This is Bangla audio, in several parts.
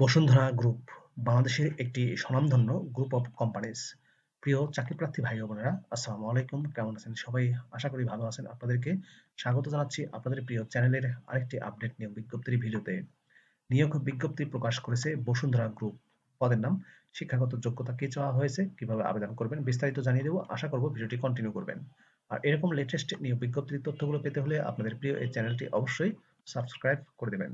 বসুন্ধরা গ্রুপ বাংলাদেশের একটি স্বনামধন্য গ্রুপ অফ কোম্পানিজ প্রিয় চাকরিপ্রার্থী ভাই বোনেরা, আসসালামু আলাইকুম, কেমন আছেন সবাই? আশা করি ভালো আছেন। আপনাদেরকে স্বাগত জানাচ্ছি আপনাদের প্রিয় চ্যানেলের আরেকটি আপডেট নিয়োগ বিজ্ঞপ্তির ভিডিওতে। নিয়োগ বিজ্ঞপ্তি প্রকাশ করেছে বসুন্ধরা গ্রুপ পদের নাম, শিক্ষাগত যোগ্যতা কি চাওয়া হয়েছে, কীভাবে আবেদন করবেন, বিস্তারিত জানিয়ে দেবো। আশা করব ভিডিওটি কন্টিনিউ করবেন। আর এরকম লেটেস্ট নিয়োগ বিজ্ঞপ্তির তথ্যগুলো পেতে হলে আপনাদের প্রিয় এই চ্যানেলটি অবশ্যই সাবস্ক্রাইব করে দেবেন।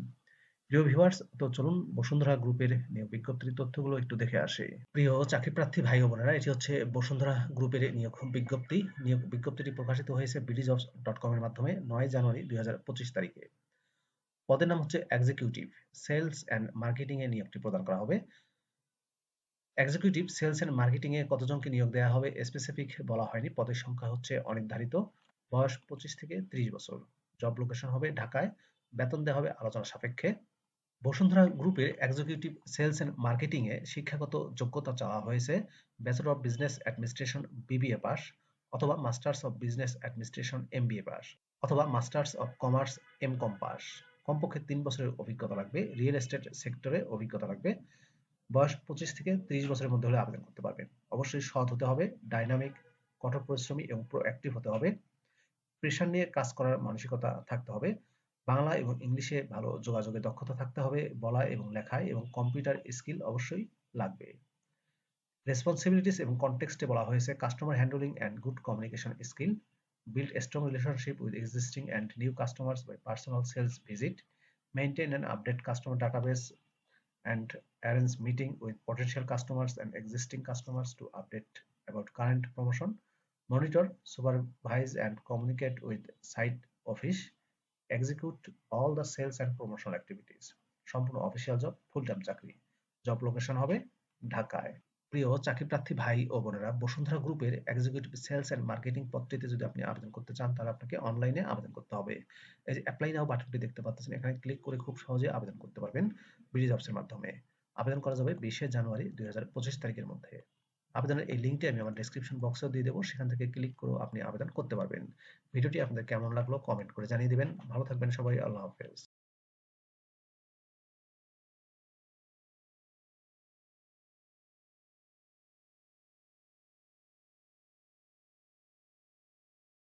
প্রিয় ভিউয়ার্স তো চলুন বসুন্ধরা গ্রুপের নিয়োগ বিজ্ঞপ্তির তথ্যগুলো একটু দেখে আসি। প্রিয় চাকরিপ্রার্থী ভাই ও বোনেরা, এটি হচ্ছে বসুন্ধরা গ্রুপের নিয়োগ বিজ্ঞপ্তি। নিয়োগ বিজ্ঞপ্তিটি প্রকাশিত হয়েছে বিডি জবস ডট এর মাধ্যমে নয় জানুয়ারি দুই হাজার পঁচিশ তারিখে। পদের নাম হচ্ছে এক্সিকিউটিভ সেলস অ্যান্ড মার্কেটিং এ নিয়োগটি প্রদান করা হবে। এক্সিকিউটিভ সেলস অ্যান্ড মার্কেটিং এ কতজনকে নিয়োগ দেওয়া হবে স্পেসিফিক বলা হয়নি। পদের সংখ্যা হচ্ছে অনির্ধারিত। বয়স পঁচিশ থেকে ত্রিশ বছর। জব লোকেশন হবে ঢাকায়। বেতন দেওয়া হবে আলোচনা সাপেক্ষে। বসুন্ধরা গ্রুপের এক্সিকিউটিভ সেলস এন্ড মার্কেটিং এ শিক্ষাগত যোগ্যতা চাওয়া হয়েছে bachelor of business administration BBA pass অথবা masters of business administration MBA pass অথবা masters of commerce M com pass. কমপক্ষে তিন বছরের অভিজ্ঞতা লাগবে রিয়েল এস্টেট সেক্টরে অভিজ্ঞতা লাগবে। বয়স পঁচিশ থেকে ত্রিশ বছরের মধ্যে হলে আবেদন করতে পারবেন। অবশ্যই সৎ হতে হবে ডাইনামিক কঠোর পরিশ্রমী এবং প্রোঅ্যাক্টিভ হতে হবে। প্রেশার নিয়ে কাজ করার মানসিকতা থাকতে হবে। বাংলা এবং ইংলিশে ভালো যোগাযোগের দক্ষতা থাকতে হবে বলা এবং লেখায় এবং কম্পিউটার স্কিল অবশ্যই লাগবে রেসপন্সিবিলিটিস এবং কনটেক্সটে বলা হয়েছে customer handling and good communication skill build a strong relationship with existing and new customers by personal sales visit maintain and update customer database and arrange meeting with potential customers and existing customers to update about current promotion monitor supervise and communicate with site office execute all the sales and promotional activities. সম্পূর্ণ অফিসিয়াল জব ফুল টাইম চাকরি। জব লোকেশন হবে ঢাকায়। প্রিয় চাকরি প্রার্থী ভাই ও বোনেরা, বসুন্ধরা গ্রুপের এক্সিকিউটিভ সেলস এন্ড মার্কেটিং পদটিতে যদি আপনি আবেদন করতে চান, তাহলে আপনাকে অনলাইনে আবেদন করতে হবে। এই যে অ্যাপ্লাই নাও বাটনটি দেখতে পাচ্ছেন, এখানে ক্লিক করে খুব সহজে আবেদন করতে পারবেন বিডি জবসের মাধ্যমে। আবেদন করা যাবে বিশে জানুয়ারি দুই হাজার পঁচিশ তারিখের মধ্যে। আবেদনের এই লিঙ্কটি আমি আমার ডিসক্রিপশন বক্সেও দিয়ে দেবো। সেখান থেকে ক্লিক করে আপনি আবেদন করতে পারবেন। ভিডিওটি আপনাদের কেমন লাগল কমেন্ট করে জানিয়ে দেবেন। ভালো থাকবেন সবাই, আল্লাহ হাফেজ।